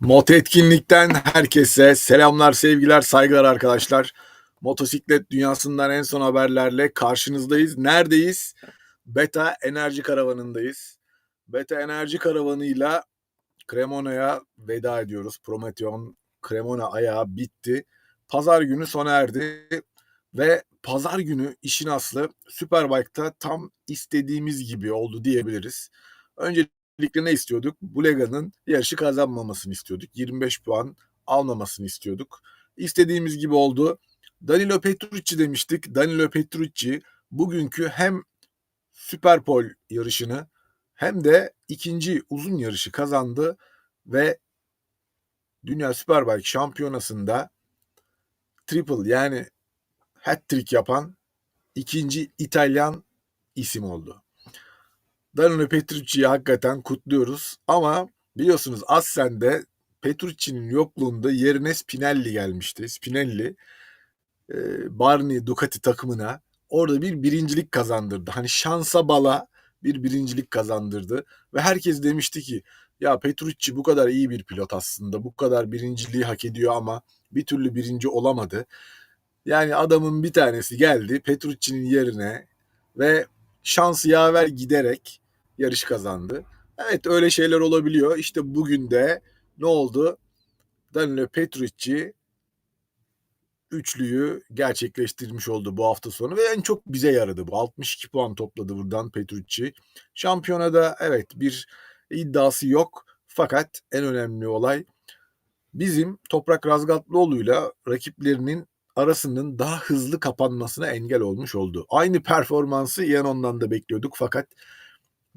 Moto etkinlikten herkese selamlar, sevgiler, saygılar arkadaşlar. Motosiklet dünyasından en son haberlerle karşınızdayız. Neredeyiz? Beta Enerji Karavanı'ndayız. Beta Enerji Karavanı'yla Cremona'ya veda ediyoruz. Prometheon Cremona ayağı bitti. Pazar günü sona erdi ve pazar günü işin aslı Superbike'da tam istediğimiz gibi oldu diyebiliriz. Öncelikle ne istiyorduk? Bulega'nın yarışı kazanmamasını istiyorduk. 25 puan almamasını istiyorduk. İstediğimiz gibi oldu. Danilo Petrucci demiştik. Danilo Petrucci bugünkü hem Superpol yarışını hem de ikinci uzun yarışı kazandı ve Dünya Superbike Şampiyonası'nda triple yani hat-trick yapan ikinci İtalyan isim oldu. Danilo Petrucci'yi hakikaten kutluyoruz ama biliyorsunuz Assen'de Petrucci'nin yokluğunda yerine Spinelli gelmişti. Spinelli e, Barney Ducati takımına orada bir birincilik kazandırdı. Hani şansa bala bir birincilik kazandırdı ve herkes demişti ki ya Petrucci bu kadar iyi bir pilot aslında. Bu kadar birinciliği hak ediyor ama bir türlü birinci olamadı. Yani adamın bir tanesi geldi Petrucci'nin yerine ve şansı yaver giderek yarış kazandı. Evet öyle şeyler olabiliyor. İşte bugün de ne oldu? Danilo Petrucci üçlüyü gerçekleştirmiş oldu bu hafta sonu ve en çok bize yaradı bu. 62 puan topladı buradan Petrucci. Şampiyonada evet bir iddiası yok fakat en önemli olay bizim Toprak Razgatlıoğlu'yla rakiplerinin arasının daha hızlı kapanmasına engel olmuş oldu. Aynı performansı Yanon'dan da bekliyorduk fakat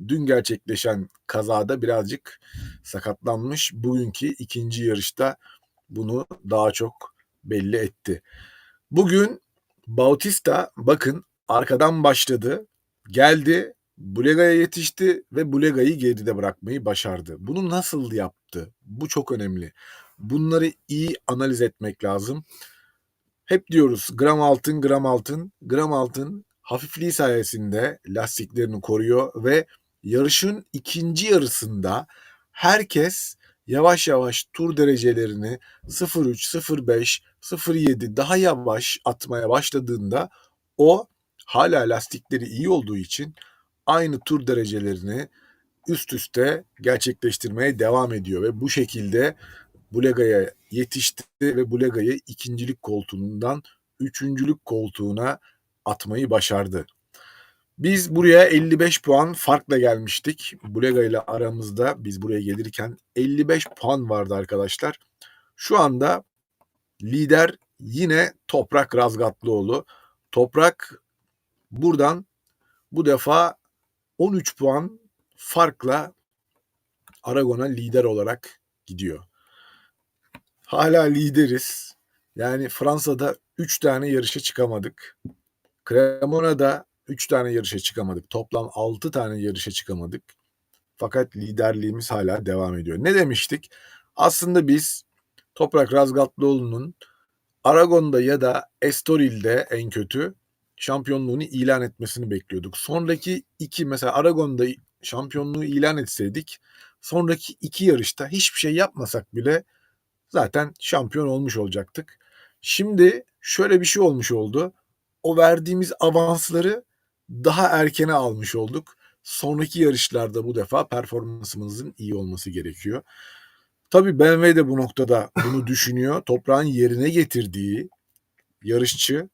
dün gerçekleşen kazada birazcık sakatlanmış. Bugünkü ikinci yarışta bunu daha çok belli etti. Bugün Bautista bakın arkadan başladı, geldi, Bulega'ya yetişti ve Bulega'yı geride bırakmayı başardı. Bunu nasıl yaptı? Bu çok önemli. Bunları iyi analiz etmek lazım. Hep diyoruz gram altın, gram altın, gram altın hafifliği sayesinde lastiklerini koruyor ve yarışın ikinci yarısında herkes yavaş yavaş tur derecelerini 0.3, 0.5, 0.7 daha yavaş atmaya başladığında o hala lastikleri iyi olduğu için aynı tur derecelerini üst üste gerçekleştirmeye devam ediyor ve bu şekilde Bulega'ya yetişti ve Bulega'yı ikincilik koltuğundan üçüncülük koltuğuna atmayı başardı. Biz buraya 55 puan farkla gelmiştik. Bulega ile aramızda biz buraya gelirken 55 puan vardı arkadaşlar. Şu anda lider yine Toprak Razgatlıoğlu. Toprak buradan bu defa 13 puan farkla Aragon'a lider olarak gidiyor. Hala lideriz. Yani Fransa'da 3 tane yarışa çıkamadık. Cremona'da 3 tane yarışa çıkamadık. Toplam 6 tane yarışa çıkamadık. Fakat liderliğimiz hala devam ediyor. Ne demiştik? Aslında biz Toprak Razgatlıoğlu'nun Aragon'da ya da Estoril'de en kötü şampiyonluğunu ilan etmesini bekliyorduk. Sonraki iki mesela Aragon'da şampiyonluğu ilan etseydik sonraki iki yarışta hiçbir şey yapmasak bile zaten şampiyon olmuş olacaktık. Şimdi şöyle bir şey olmuş oldu. O verdiğimiz avansları daha erkene almış olduk. Sonraki yarışlarda bu defa performansımızın iyi olması gerekiyor. Tabii BMW de bu noktada bunu düşünüyor. Toprağın yerine getirdiği yarışçı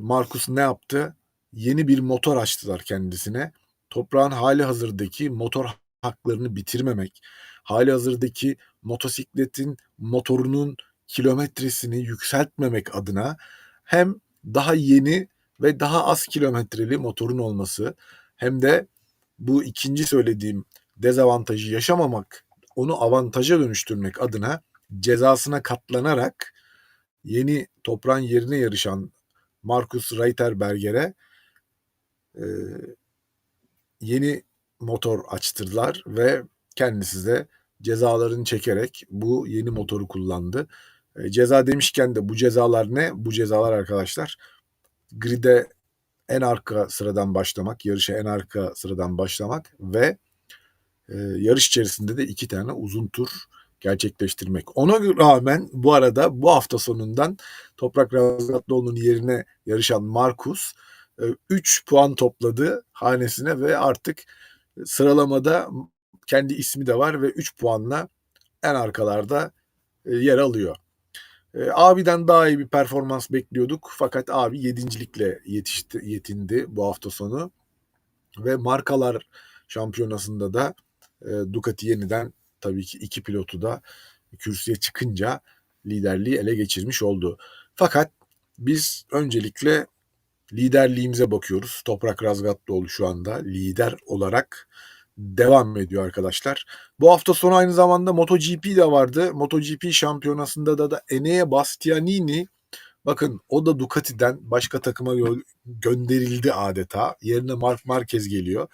Markus ne yaptı? Yeni bir motor açtılar kendisine. Toprağın hali hazırdaki motor haklarını bitirmemek, hali hazırdaki motosikletin motorunun kilometresini yükseltmemek adına hem daha yeni ve daha az kilometreli motorun olması hem de bu ikinci söylediğim dezavantajı yaşamamak, onu avantaja dönüştürmek adına cezasına katlanarak yeni toprağın yerine yarışan Markus Reiterberger'e e, yeni motor açtırdılar ve kendisi de cezalarını çekerek bu yeni motoru kullandı. E, ceza demişken de bu cezalar ne? Bu cezalar arkadaşlar grid'e en arka sıradan başlamak, yarışa en arka sıradan başlamak ve e, yarış içerisinde de iki tane uzun tur gerçekleştirmek. Ona rağmen bu arada bu hafta sonundan Toprak Razgatlıoğlu'nun yerine yarışan Markus 3 puan topladı hanesine ve artık sıralamada kendi ismi de var ve 3 puanla en arkalarda yer alıyor. Abiden daha iyi bir performans bekliyorduk fakat abi yedincilikle yetişti, yetindi bu hafta sonu ve markalar şampiyonasında da Ducati yeniden tabii ki iki pilotu da kürsüye çıkınca liderliği ele geçirmiş oldu. Fakat biz öncelikle liderliğimize bakıyoruz. Toprak Razgatlıoğlu şu anda lider olarak devam ediyor arkadaşlar. Bu hafta sonu aynı zamanda MotoGP de vardı. MotoGP şampiyonasında da da Enea Bastianini bakın o da Ducati'den başka takıma gö- gönderildi adeta. Yerine Mark Marquez geliyor.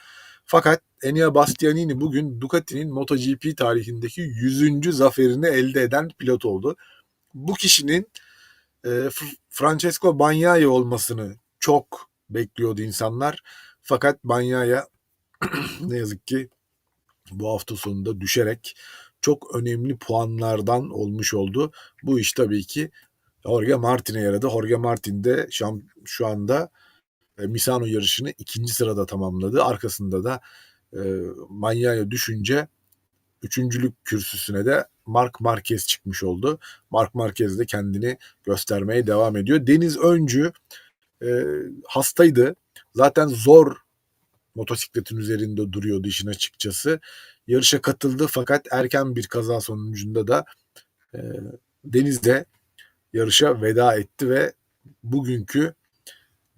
Fakat Enea Bastianini bugün Ducati'nin MotoGP tarihindeki 100. zaferini elde eden pilot oldu. Bu kişinin e, Francesco Bagnaia olmasını çok bekliyordu insanlar. Fakat Bagnaia ne yazık ki bu hafta sonunda düşerek çok önemli puanlardan olmuş oldu. Bu iş tabii ki Jorge Martin'e yaradı. Jorge Martin de şu anda e, Misano yarışını ikinci sırada tamamladı. Arkasında da e, Manya'ya düşünce üçüncülük kürsüsüne de Mark Marquez çıkmış oldu. Mark Marquez de kendini göstermeye devam ediyor. Deniz Öncü e, hastaydı. Zaten zor motosikletin üzerinde duruyordu işin açıkçası. Yarışa katıldı fakat erken bir kaza sonucunda da e, Deniz'de yarışa veda etti ve bugünkü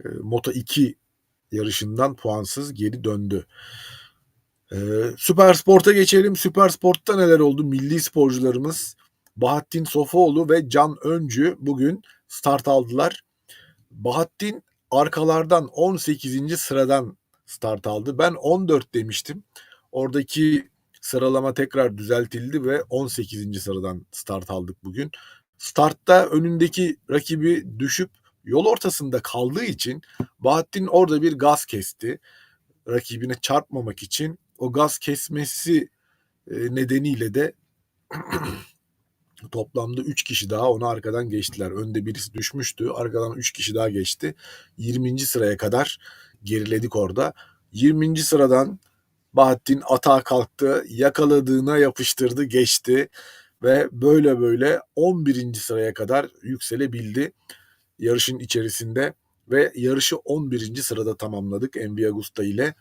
e, Moto 2 yarışından puansız geri döndü. E, Süper Sport'a geçelim. Süper Sport'ta neler oldu? Milli sporcularımız Bahattin Sofoğlu ve Can Öncü bugün start aldılar. Bahattin arkalardan 18. sıradan start aldı. Ben 14 demiştim. Oradaki sıralama tekrar düzeltildi ve 18. sıradan start aldık bugün. Startta önündeki rakibi düşüp yol ortasında kaldığı için Bahattin orada bir gaz kesti. Rakibine çarpmamak için o gaz kesmesi e, nedeniyle de toplamda 3 kişi daha onu arkadan geçtiler. Önde birisi düşmüştü. Arkadan 3 kişi daha geçti. 20. sıraya kadar geriledik orada. 20. sıradan Bahattin atağa kalktı. Yakaladığına yapıştırdı, geçti ve böyle böyle 11. sıraya kadar yükselebildi yarışın içerisinde ve yarışı 11. sırada tamamladık Envy Agusta ile.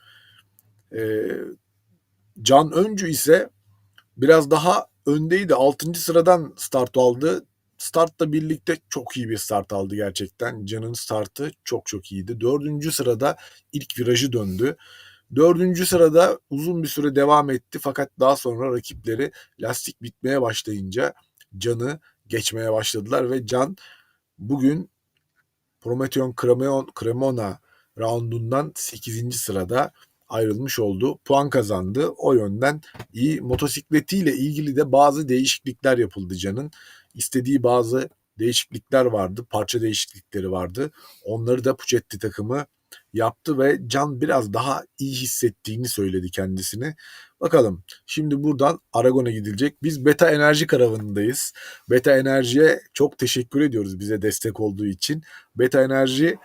Ee, Can Öncü ise biraz daha öndeydi. 6. sıradan start aldı. Startla birlikte çok iyi bir start aldı gerçekten. Can'ın startı çok çok iyiydi. 4. sırada ilk virajı döndü. Dördüncü sırada uzun bir süre devam etti fakat daha sonra rakipleri lastik bitmeye başlayınca Can'ı geçmeye başladılar ve Can bugün Prometheon Cremona roundundan 8. sırada ayrılmış oldu. Puan kazandı. O yönden iyi. Motosikletiyle ilgili de bazı değişiklikler yapıldı Can'ın. İstediği bazı değişiklikler vardı. Parça değişiklikleri vardı. Onları da Pucetti takımı yaptı ve Can biraz daha iyi hissettiğini söyledi kendisini. Bakalım şimdi buradan Aragon'a gidilecek. Biz Beta Enerji karavanındayız. Beta Enerji'ye çok teşekkür ediyoruz bize destek olduğu için. Beta Enerji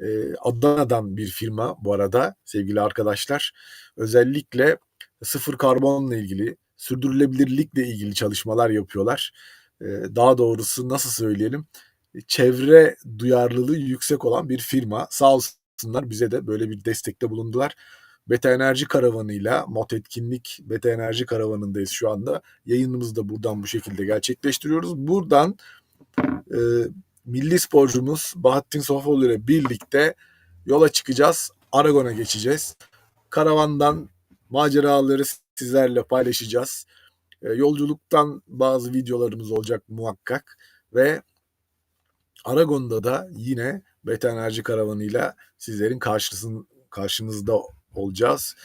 e, Adana'dan bir firma bu arada sevgili arkadaşlar. Özellikle sıfır karbonla ilgili, sürdürülebilirlikle ilgili çalışmalar yapıyorlar. E, daha doğrusu nasıl söyleyelim? Çevre duyarlılığı yüksek olan bir firma. Sağ olsunlar bize de böyle bir destekte bulundular. Beta Enerji Karavanı'yla Mot Etkinlik Beta Enerji Karavanı'ndayız şu anda. Yayınımızı da buradan bu şekilde gerçekleştiriyoruz. Buradan e, milli sporcumuz Bahattin Sofoğlu ile birlikte yola çıkacağız. Aragon'a geçeceğiz. Karavandan maceraları sizlerle paylaşacağız. E, yolculuktan bazı videolarımız olacak muhakkak ve Aragon'da da yine Beta Enerji Karavanı'yla sizlerin karşısın, karşınızda olacağız.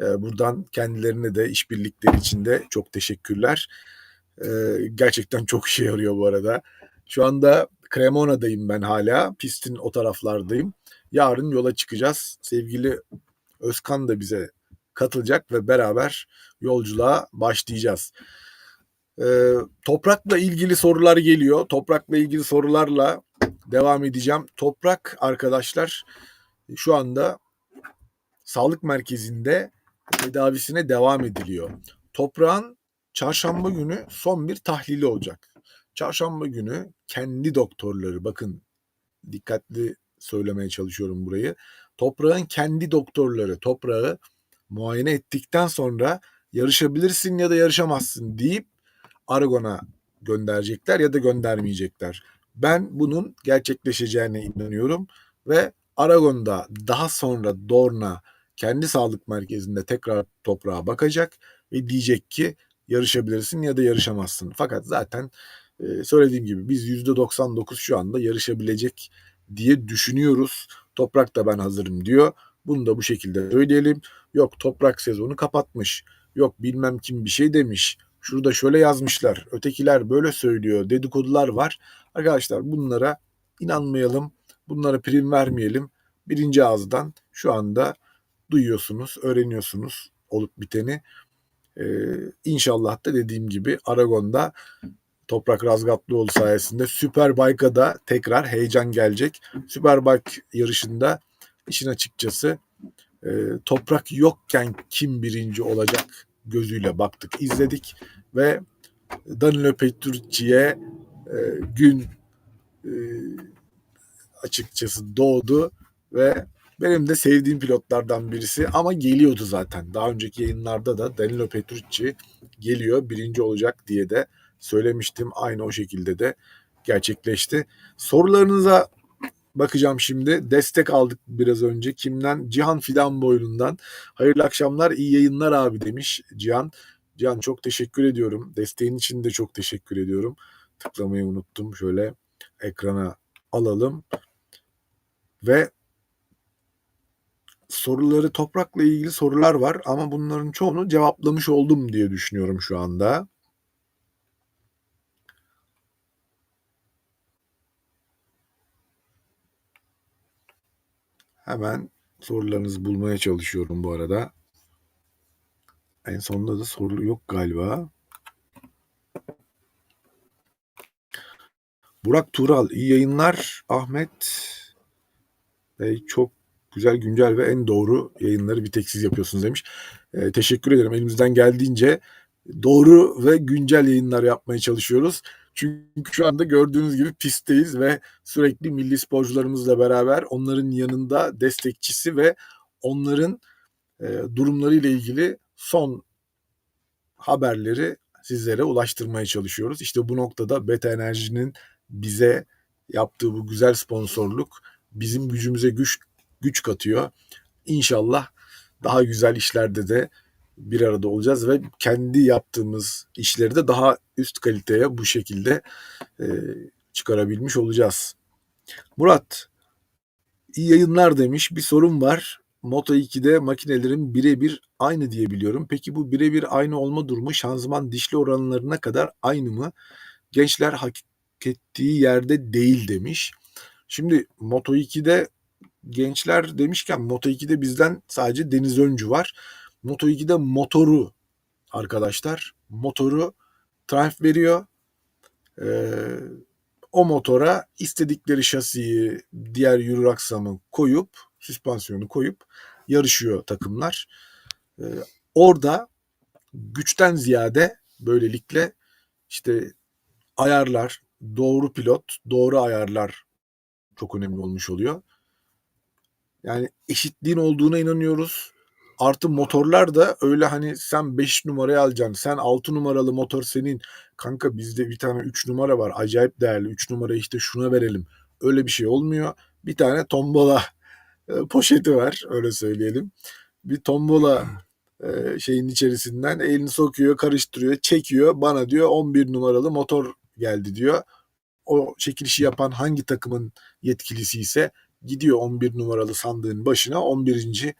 E, buradan kendilerine de işbirlikleri için de çok teşekkürler. E, gerçekten çok işe yarıyor bu arada. Şu anda Cremona'dayım ben hala. Pistin o taraflardayım. Yarın yola çıkacağız. Sevgili Özkan da bize katılacak ve beraber yolculuğa başlayacağız. Eee, Toprak'la ilgili sorular geliyor. Toprak'la ilgili sorularla devam edeceğim. Toprak arkadaşlar şu anda sağlık merkezinde tedavisine devam ediliyor. Toprağın çarşamba günü son bir tahlili olacak. Çarşamba günü kendi doktorları bakın dikkatli söylemeye çalışıyorum burayı. Toprağın kendi doktorları toprağı muayene ettikten sonra yarışabilirsin ya da yarışamazsın deyip Aragon'a gönderecekler ya da göndermeyecekler. Ben bunun gerçekleşeceğine inanıyorum ve Aragon'da daha sonra Dorna kendi sağlık merkezinde tekrar toprağa bakacak ve diyecek ki yarışabilirsin ya da yarışamazsın. Fakat zaten e, söylediğim gibi biz %99 şu anda yarışabilecek diye düşünüyoruz. Toprak da ben hazırım diyor. Bunu da bu şekilde söyleyelim. Yok toprak sezonu kapatmış. Yok bilmem kim bir şey demiş. Şurada şöyle yazmışlar. Ötekiler böyle söylüyor. Dedikodular var. Arkadaşlar bunlara inanmayalım. Bunlara prim vermeyelim. Birinci ağızdan şu anda duyuyorsunuz, öğreniyorsunuz olup biteni. Ee, inşallah da dediğim gibi Aragon'da Toprak Razgatlıoğlu sayesinde Superbike'a da tekrar heyecan gelecek. Superbike yarışında işin açıkçası e, toprak yokken kim birinci olacak gözüyle baktık, izledik ve Danilo Petrucci'ye e, gün e, açıkçası doğdu ve benim de sevdiğim pilotlardan birisi ama geliyordu zaten. Daha önceki yayınlarda da Danilo Petrucci geliyor, birinci olacak diye de söylemiştim. Aynı o şekilde de gerçekleşti. Sorularınıza bakacağım şimdi. Destek aldık biraz önce. Kimden? Cihan Fidan boylundan. Hayırlı akşamlar, iyi yayınlar abi demiş Cihan. Cihan çok teşekkür ediyorum. Desteğin için de çok teşekkür ediyorum. Tıklamayı unuttum. Şöyle ekrana alalım. Ve soruları toprakla ilgili sorular var ama bunların çoğunu cevaplamış oldum diye düşünüyorum şu anda. Hemen sorularınızı bulmaya çalışıyorum bu arada. En sonunda da soru yok galiba. Burak Tural, iyi yayınlar. Ahmet Bey çok güzel, güncel ve en doğru yayınları bir tek siz yapıyorsunuz demiş. Ee, teşekkür ederim. Elimizden geldiğince doğru ve güncel yayınlar yapmaya çalışıyoruz. Çünkü şu anda gördüğünüz gibi pistteyiz ve sürekli milli sporcularımızla beraber onların yanında destekçisi ve onların e, durumlarıyla ilgili son haberleri sizlere ulaştırmaya çalışıyoruz. İşte bu noktada Beta Enerji'nin bize yaptığı bu güzel sponsorluk bizim gücümüze güç güç katıyor. İnşallah daha güzel işlerde de bir arada olacağız ve kendi yaptığımız işleri de daha üst kaliteye bu şekilde e, çıkarabilmiş olacağız. Murat iyi yayınlar demiş. Bir sorun var. Moto 2'de makinelerin birebir aynı diye biliyorum. Peki bu birebir aynı olma durumu şanzıman dişli oranlarına kadar aynı mı? Gençler hak ettiği yerde değil demiş. Şimdi Moto 2'de gençler demişken Moto 2'de bizden sadece Deniz Öncü var. Moto 2'de motoru arkadaşlar motoru Triumph veriyor. Ee, o motora istedikleri şasiyi, diğer aksamı koyup, süspansiyonu koyup yarışıyor takımlar. Ee, orada güçten ziyade böylelikle işte ayarlar, doğru pilot, doğru ayarlar çok önemli olmuş oluyor. Yani eşitliğin olduğuna inanıyoruz. Artı motorlar da öyle hani sen 5 numarayı alacaksın. Sen 6 numaralı motor senin. Kanka bizde bir tane 3 numara var. Acayip değerli. 3 numarayı işte şuna verelim. Öyle bir şey olmuyor. Bir tane tombola e, poşeti var. Öyle söyleyelim. Bir tombola e, şeyin içerisinden elini sokuyor, karıştırıyor, çekiyor. Bana diyor 11 numaralı motor geldi diyor. O çekilişi yapan hangi takımın yetkilisi ise gidiyor 11 numaralı sandığın başına 11.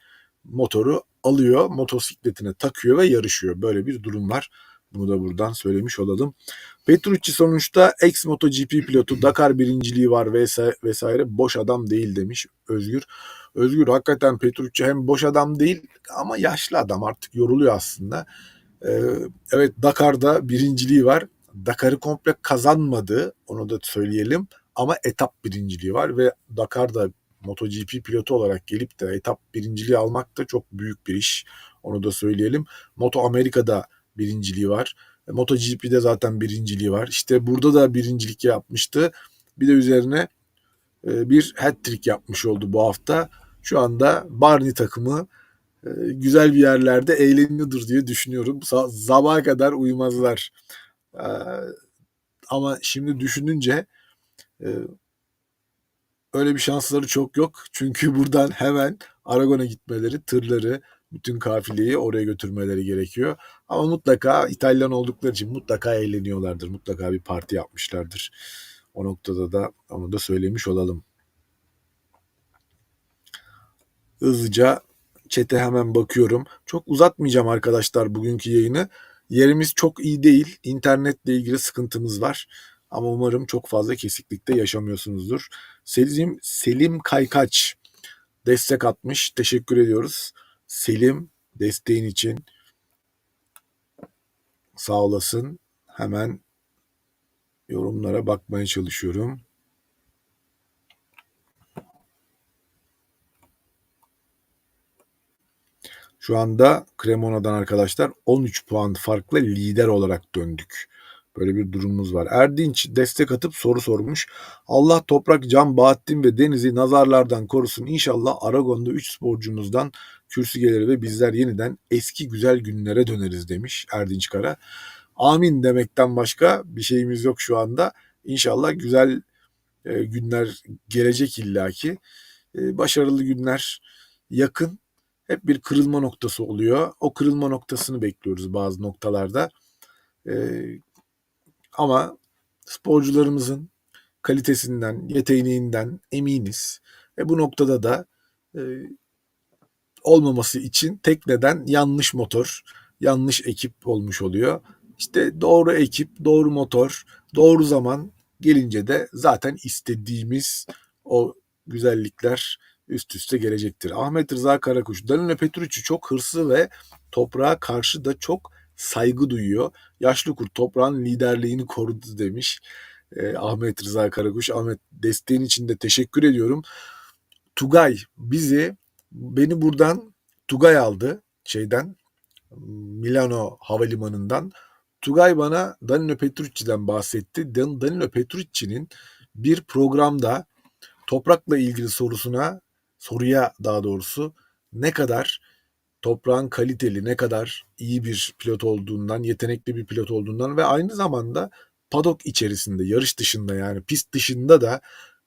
motoru alıyor, motosikletine takıyor ve yarışıyor. Böyle bir durum var. Bunu da buradan söylemiş olalım. Petrucci sonuçta ex MotoGP pilotu Dakar birinciliği var vesaire, vesaire boş adam değil demiş Özgür. Özgür hakikaten Petrucci hem boş adam değil ama yaşlı adam artık yoruluyor aslında. Eee, evet Dakar'da birinciliği var. Dakar'ı komple kazanmadı. Onu da söyleyelim. Ama etap birinciliği var ve Dakar'da MotoGP pilotu olarak gelip de etap birinciliği almak da çok büyük bir iş. Onu da söyleyelim. Moto Amerika'da birinciliği var. E, MotoGP'de zaten birinciliği var. İşte burada da birincilik yapmıştı. Bir de üzerine e, bir hat-trick yapmış oldu bu hafta. Şu anda Barney takımı e, güzel bir yerlerde eğleniyordur diye düşünüyorum. Sabaha kadar uyumazlar. Ama şimdi düşününce öyle bir şansları çok yok. Çünkü buradan hemen Aragon'a gitmeleri, tırları, bütün kafileyi oraya götürmeleri gerekiyor. Ama mutlaka İtalyan oldukları için mutlaka eğleniyorlardır. Mutlaka bir parti yapmışlardır. O noktada da onu da söylemiş olalım. Hızlıca çete hemen bakıyorum. Çok uzatmayacağım arkadaşlar bugünkü yayını. Yerimiz çok iyi değil. İnternetle ilgili sıkıntımız var. Ama umarım çok fazla kesiklikte yaşamıyorsunuzdur. Selim, Selim Kaykaç destek atmış. Teşekkür ediyoruz. Selim desteğin için sağ olasın. Hemen yorumlara bakmaya çalışıyorum. Şu anda Cremona'dan arkadaşlar 13 puan farklı lider olarak döndük. Böyle bir durumumuz var. Erdinç destek atıp soru sormuş. Allah Toprak, Can, Bahattin ve Deniz'i nazarlardan korusun. İnşallah Aragon'da 3 sporcumuzdan kürsü gelir ve bizler yeniden eski güzel günlere döneriz demiş Erdinç Kara. Amin demekten başka bir şeyimiz yok şu anda. İnşallah güzel e, günler gelecek illaki. E, başarılı günler yakın. Hep bir kırılma noktası oluyor. O kırılma noktasını bekliyoruz bazı noktalarda. Ama sporcularımızın kalitesinden, yeteneğinden eminiz. Ve bu noktada da e, olmaması için tek neden yanlış motor, yanlış ekip olmuş oluyor. İşte doğru ekip, doğru motor, doğru zaman gelince de zaten istediğimiz o güzellikler üst üste gelecektir. Ahmet Rıza Karakuş, Danilo Petrucci çok hırslı ve toprağa karşı da çok saygı duyuyor. Yaşlı kurt toprağın liderliğini korudu demiş. Eh, Ahmet Rıza Karakuş. Ahmet desteğin için de teşekkür ediyorum. Tugay bizi beni buradan Tugay aldı şeyden Milano havalimanından. Tugay bana Danilo Petrucci'den bahsetti. Danilo Petrucci'nin bir programda toprakla ilgili sorusuna soruya daha doğrusu ne kadar toprağın kaliteli, ne kadar iyi bir pilot olduğundan, yetenekli bir pilot olduğundan ve aynı zamanda padok içerisinde, yarış dışında yani pist dışında da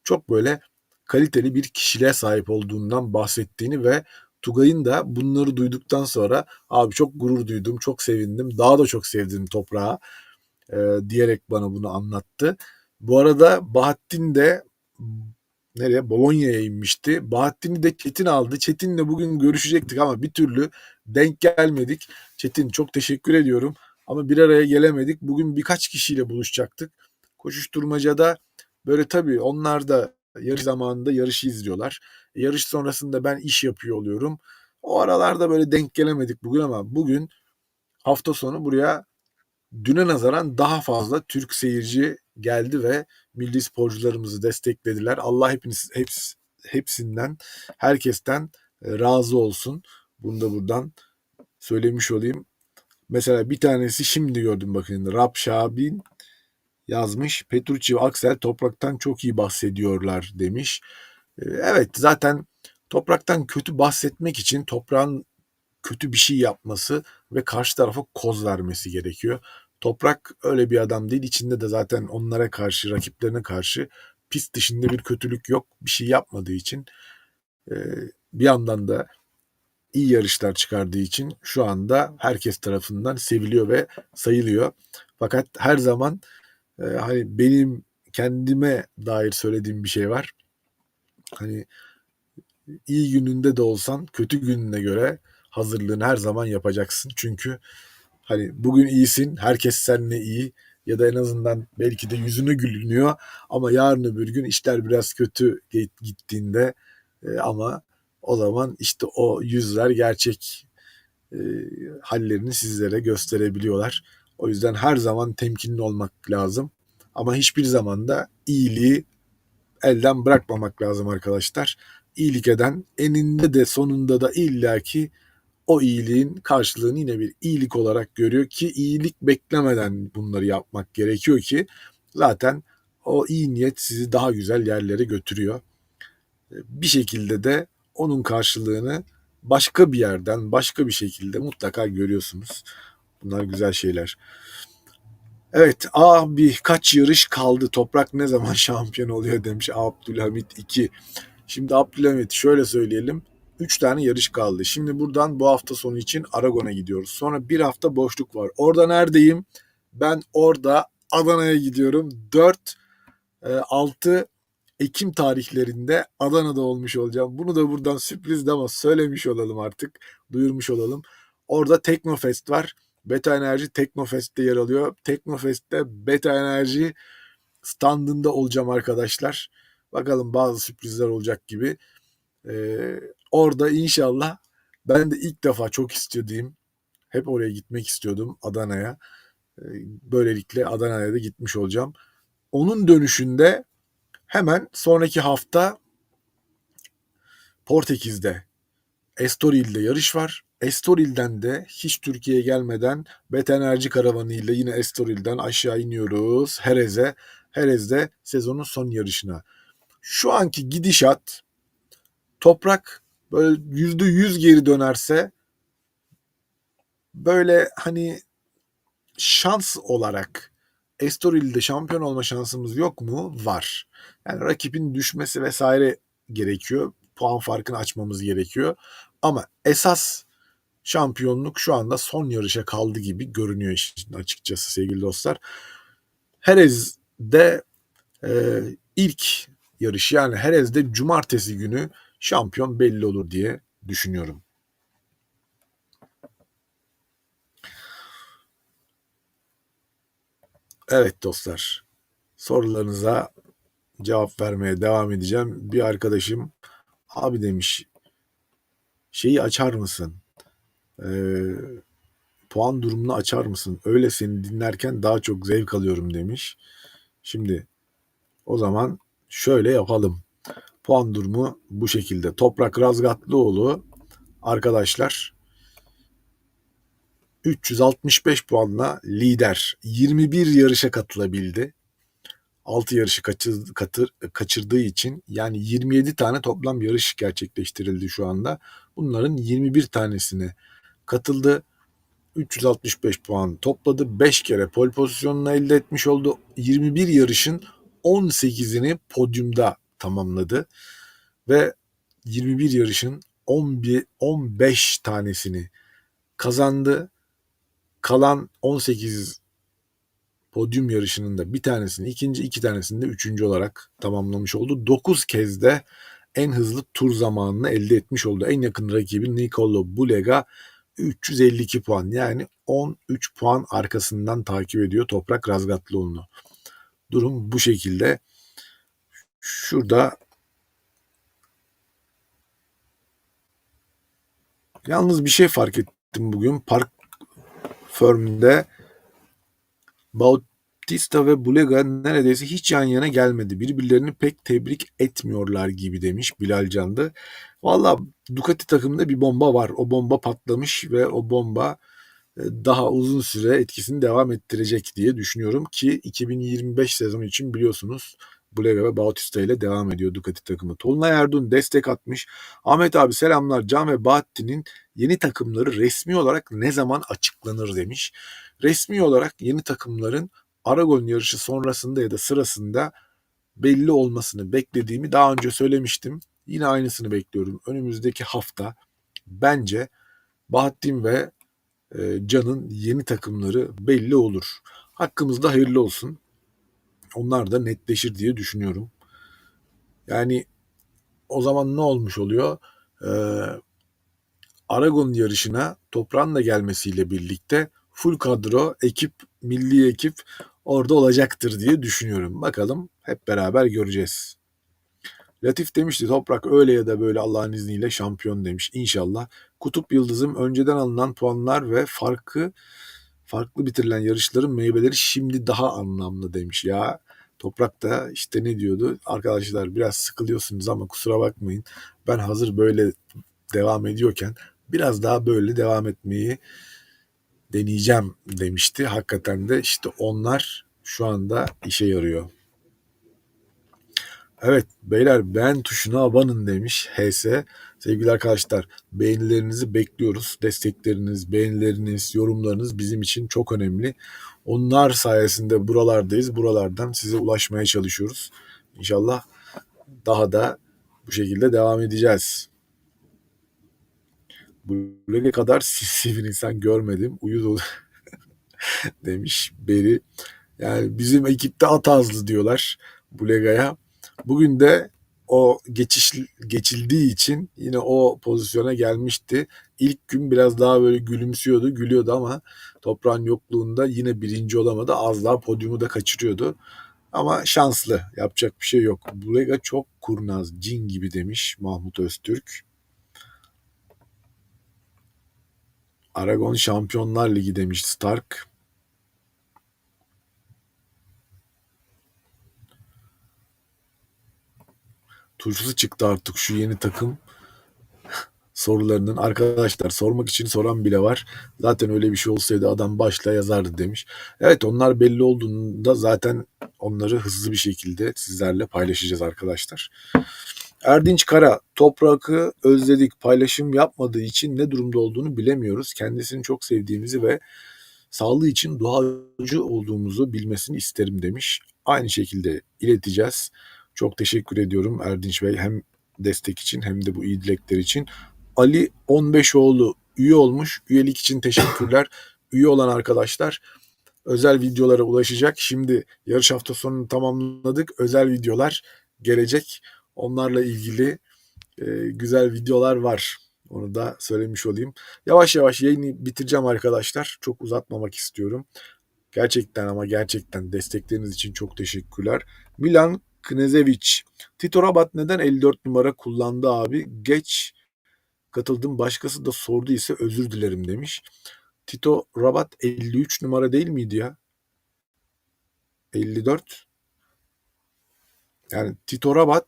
çok böyle kaliteli bir kişiliğe sahip olduğundan bahsettiğini ve Tugay'ın da bunları duyduktan sonra abi çok gurur duydum, çok sevindim, daha da çok sevdim toprağı e, diyerek bana bunu anlattı. Bu arada Bahattin de nereye? Bolonya'ya inmişti. Bahattin'i de Çetin aldı. Çetin'le bugün görüşecektik ama bir türlü denk gelmedik. Çetin çok teşekkür ediyorum. Ama bir araya gelemedik. Bugün birkaç kişiyle buluşacaktık. Koşuşturmacada böyle tabii onlar da yarış zamanında yarışı izliyorlar. Yarış sonrasında ben iş yapıyor oluyorum. O aralarda böyle denk gelemedik bugün ama bugün hafta sonu buraya düne nazaran daha fazla Türk seyirci geldi ve milli sporcularımızı desteklediler. Allah hepiniz heps, hepsinden, herkesten e, razı olsun. Bunu da buradan söylemiş olayım. Mesela bir tanesi şimdi gördüm bakın. Rab Şabin yazmış. Petrucci ve Aksel topraktan çok iyi bahsediyorlar demiş. E, evet zaten topraktan kötü bahsetmek için toprağın kötü bir şey yapması ve karşı tarafa koz vermesi gerekiyor. Toprak öyle bir adam değil. İçinde de zaten onlara karşı, rakiplerine karşı pist dışında bir kötülük yok. Bir şey yapmadığı için e, bir yandan da iyi yarışlar çıkardığı için şu anda herkes tarafından seviliyor ve sayılıyor. Fakat her zaman e, hani benim kendime dair söylediğim bir şey var. Hani iyi gününde de olsan kötü gününe göre hazırlığını her zaman yapacaksın. Çünkü Hani bugün iyisin, herkes seninle iyi ya da en azından belki de yüzünü gülünüyor ama yarın öbür gün işler biraz kötü gittiğinde e, ama o zaman işte o yüzler gerçek e, hallerini sizlere gösterebiliyorlar. O yüzden her zaman temkinli olmak lazım. Ama hiçbir zaman da iyiliği elden bırakmamak lazım arkadaşlar. İyilik eden eninde de sonunda da illaki o iyiliğin karşılığını yine bir iyilik olarak görüyor ki iyilik beklemeden bunları yapmak gerekiyor ki zaten o iyi niyet sizi daha güzel yerlere götürüyor. Bir şekilde de onun karşılığını başka bir yerden, başka bir şekilde mutlaka görüyorsunuz. Bunlar güzel şeyler. Evet, abi kaç yarış kaldı? Toprak ne zaman şampiyon oluyor demiş Abdülhamit 2. Şimdi Abdülhamit şöyle söyleyelim. 3 tane yarış kaldı. Şimdi buradan bu hafta sonu için Aragon'a gidiyoruz. Sonra bir hafta boşluk var. Orada neredeyim? Ben orada Adana'ya gidiyorum. 4 6 Ekim tarihlerinde Adana'da olmuş olacağım. Bunu da buradan sürpriz ama söylemiş olalım artık. Duyurmuş olalım. Orada Teknofest var. Beta Enerji Teknofest'te yer alıyor. Teknofest'te Beta Enerji standında olacağım arkadaşlar. Bakalım bazı sürprizler olacak gibi. Ee, orada inşallah ben de ilk defa çok istediğim hep oraya gitmek istiyordum Adana'ya. Ee, böylelikle Adana'ya da gitmiş olacağım. Onun dönüşünde hemen sonraki hafta Portekiz'de Estoril'de yarış var. Estoril'den de hiç Türkiye'ye gelmeden Bet Enerji Karavanı yine Estoril'den aşağı iniyoruz Herez'e. Herez'de sezonun son yarışına. Şu anki gidişat toprak böyle yüzde yüz geri dönerse böyle hani şans olarak Estoril'de şampiyon olma şansımız yok mu? Var. Yani rakibin düşmesi vesaire gerekiyor. Puan farkını açmamız gerekiyor. Ama esas şampiyonluk şu anda son yarışa kaldı gibi görünüyor işin açıkçası sevgili dostlar. Herez'de e, ilk yarış yani Herez'de cumartesi günü şampiyon belli olur diye düşünüyorum. Evet dostlar. Sorularınıza cevap vermeye devam edeceğim. Bir arkadaşım abi demiş şeyi açar mısın? Ee, puan durumunu açar mısın? Öyle seni dinlerken daha çok zevk alıyorum demiş. Şimdi o zaman şöyle yapalım. Puan durumu bu şekilde. Toprak Razgatlıoğlu arkadaşlar 365 puanla lider. 21 yarışa katılabildi. 6 yarışı kaçır, katır, kaçırdığı için yani 27 tane toplam yarış gerçekleştirildi şu anda. Bunların 21 tanesine katıldı. 365 puan topladı. 5 kere pol pozisyonunu elde etmiş oldu. 21 yarışın 18'ini podyumda tamamladı ve 21 yarışın 11 15 tanesini kazandı. Kalan 18 podyum yarışının da bir tanesini ikinci, iki tanesini de üçüncü olarak tamamlamış oldu. 9 kez de en hızlı tur zamanını elde etmiş oldu. En yakın rakibi Nicolo Bulega 352 puan yani 13 puan arkasından takip ediyor Toprak Razgatlıoğlu'nu. Durum bu şekilde. Şurada yalnız bir şey fark ettim bugün. Park Firm'de Bautista ve Bulega neredeyse hiç yan yana gelmedi. Birbirlerini pek tebrik etmiyorlar gibi demiş Bilal Can'dı. Valla Ducati takımında bir bomba var. O bomba patlamış ve o bomba e, daha uzun süre etkisini devam ettirecek diye düşünüyorum ki 2025 sezonu için biliyorsunuz Bulega ve Bautista ile devam ediyor Ducati takımı. Tolunay Erdun destek atmış. Ahmet abi selamlar. Can ve Bahattin'in yeni takımları resmi olarak ne zaman açıklanır demiş. Resmi olarak yeni takımların Aragon yarışı sonrasında ya da sırasında belli olmasını beklediğimi daha önce söylemiştim. Yine aynısını bekliyorum. Önümüzdeki hafta bence Bahattin ve e, Can'ın yeni takımları belli olur. Hakkımızda hayırlı olsun onlar da netleşir diye düşünüyorum. Yani o zaman ne olmuş oluyor? Ee, Aragon yarışına toprağın da gelmesiyle birlikte full kadro, ekip, milli ekip orada olacaktır diye düşünüyorum. Bakalım hep beraber göreceğiz. Latif demişti, "Toprak öyle ya da böyle Allah'ın izniyle şampiyon." demiş. İnşallah. Kutup Yıldızım, "Önceden alınan puanlar ve farkı farklı bitirilen yarışların meyveleri şimdi daha anlamlı." demiş. Ya, Toprak da işte ne diyordu? "Arkadaşlar biraz sıkılıyorsunuz ama kusura bakmayın. Ben hazır böyle devam ediyorken biraz daha böyle devam etmeyi deneyeceğim." demişti. Hakikaten de işte onlar şu anda işe yarıyor. Evet, beyler beğen tuşuna abanın demiş HS. Sevgili arkadaşlar, beğenilerinizi bekliyoruz. Destekleriniz, beğenileriniz, yorumlarınız bizim için çok önemli. Onlar sayesinde buralardayız. Buralardan size ulaşmaya çalışıyoruz. İnşallah daha da bu şekilde devam edeceğiz. Buraya kadar sinsi bir insan görmedim. Uyuz demiş Beri. Yani bizim ekipte at ağızlı diyorlar Bulega'ya. Bugün de o geçiş geçildiği için yine o pozisyona gelmişti. İlk gün biraz daha böyle gülümsüyordu, gülüyordu ama toprağın yokluğunda yine birinci olamadı. Az daha podyumu da kaçırıyordu. Ama şanslı. Yapacak bir şey yok. Bulega çok kurnaz, cin gibi demiş Mahmut Öztürk. Aragon Şampiyonlar Ligi demiş Stark. Turşusu çıktı artık şu yeni takım sorularının. Arkadaşlar sormak için soran bile var. Zaten öyle bir şey olsaydı adam başla yazardı demiş. Evet onlar belli olduğunda zaten onları hızlı bir şekilde sizlerle paylaşacağız arkadaşlar. Erdinç Kara, Toprak'ı özledik. Paylaşım yapmadığı için ne durumda olduğunu bilemiyoruz. Kendisini çok sevdiğimizi ve sağlığı için duacı olduğumuzu bilmesini isterim demiş. Aynı şekilde ileteceğiz. Çok teşekkür ediyorum Erdinç Bey hem destek için hem de bu iyi dilekler için. Ali 15oğlu üye olmuş. Üyelik için teşekkürler. Üye olan arkadaşlar özel videolara ulaşacak. Şimdi yarış hafta sonunu tamamladık. Özel videolar gelecek. Onlarla ilgili e, güzel videolar var. Onu da söylemiş olayım. Yavaş yavaş yayını bitireceğim arkadaşlar. Çok uzatmamak istiyorum. Gerçekten ama gerçekten destekleriniz için çok teşekkürler. Milan Knezevic. Tito Rabat neden 54 numara kullandı abi? Geç katıldım. Başkası da sordu ise özür dilerim demiş. Tito Rabat 53 numara değil miydi ya? 54. Yani Tito Rabat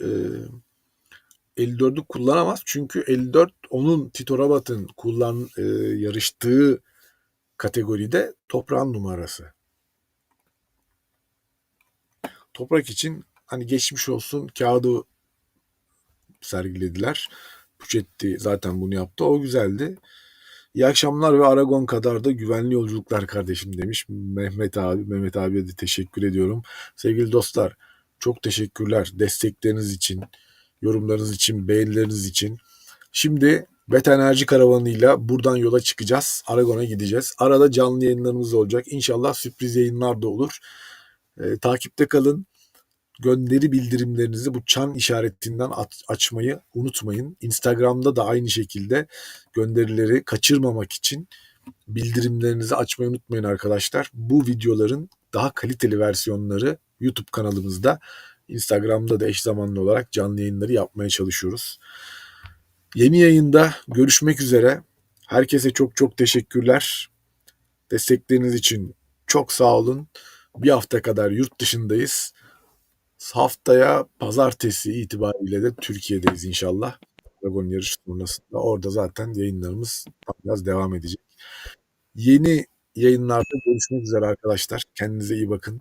e, 54'ü kullanamaz. Çünkü 54 onun Tito Rabat'ın kullan e, yarıştığı kategoride toprağın numarası. Toprak için hani geçmiş olsun kağıdı sergilediler. Pucetti zaten bunu yaptı. O güzeldi. İyi akşamlar ve Aragon kadar da güvenli yolculuklar kardeşim demiş Mehmet abi. Mehmet abiye de teşekkür ediyorum. Sevgili dostlar çok teşekkürler destekleriniz için, yorumlarınız için, beğenileriniz için. Şimdi Beta Enerji karavanıyla buradan yola çıkacağız. Aragon'a gideceğiz. Arada canlı yayınlarımız olacak. İnşallah sürpriz yayınlar da olur. E, takipte kalın. Gönderi bildirimlerinizi bu çan işaretinden açmayı unutmayın. Instagram'da da aynı şekilde gönderileri kaçırmamak için bildirimlerinizi açmayı unutmayın arkadaşlar. Bu videoların daha kaliteli versiyonları YouTube kanalımızda, Instagram'da da eş zamanlı olarak canlı yayınları yapmaya çalışıyoruz. Yeni yayında görüşmek üzere. Herkese çok çok teşekkürler. Destekleriniz için çok sağ olun. Bir hafta kadar yurt dışındayız. Haftaya pazartesi itibariyle de Türkiye'deyiz inşallah. Dragon yarış turnuvasında. Orada zaten yayınlarımız biraz devam edecek. Yeni yayınlarda görüşmek üzere arkadaşlar. Kendinize iyi bakın.